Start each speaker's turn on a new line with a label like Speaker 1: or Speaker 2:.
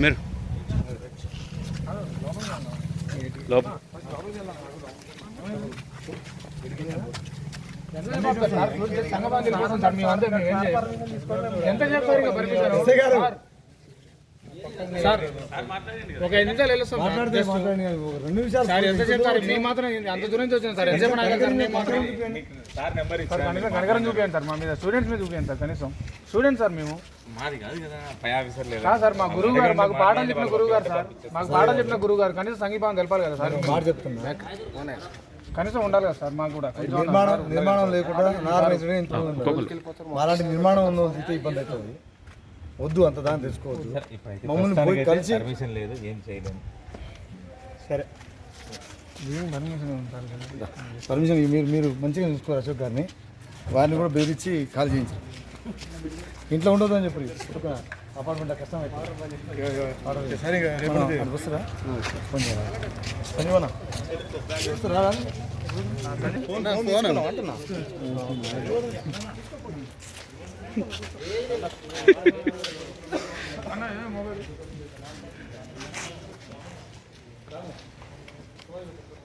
Speaker 1: మీరు లోపల
Speaker 2: ఎంత పర్మిషన్ సార్ ఒక ఐదు నిమిషాలు వెళ్ళొస్తాం సార్. Just.
Speaker 3: రెండు నిమిషాలు
Speaker 2: సార్ ఎంత చెప్తారు మేము మాత్రం అంత దూరం నుంచి వచ్చాం సార్ ఎంత చెప్పినా సార్ కనకరం చూపించండి సార్ మా మీద స్టూడెంట్స్ మీద చూపించండి సార్ కనీసం. స్టూడెంట్స్ సార్ మేము.
Speaker 1: మాది కాదు కదా పై ఆఫీసర్ లేదు
Speaker 2: కాదు సార్ మా గురువు గారు మాకు పాఠం చెప్పిన గురువు గారు సార్. మాకు పాఠం చెప్పిన గురువు గారు కనీసం సంగీతం తెలపాలి కదా సార్.
Speaker 3: మాట చెప్తున్నా.
Speaker 2: కనీసం ఉండాలి కదా సార్ మాకు కూడా.
Speaker 3: నిర్మాణం నిర్మాణం లేకుండా అలాంటి నిర్మాణం ఉన్న ఇబ్బంది అవుతుంది. వద్దు అంత దాన్ని తెచ్చుకోవద్దు. మమ్మల్ని పోయి కలిసి
Speaker 1: పర్మిషన్ లేదు ఏం చేయలేము.
Speaker 3: సరే.
Speaker 2: పర్మిషన్
Speaker 3: మీరు మీరు మంచిగా చూసుకోరు అశోక్ గారిని? వారిని కూడా బెదిరించి కాల్ చేయించారు ఇంట్లో ఉండదు అని చెప్పి అపార్ట్మెంట్ కష్టం వస్తారా? ఫోన్ చేయాలి? వస్తారా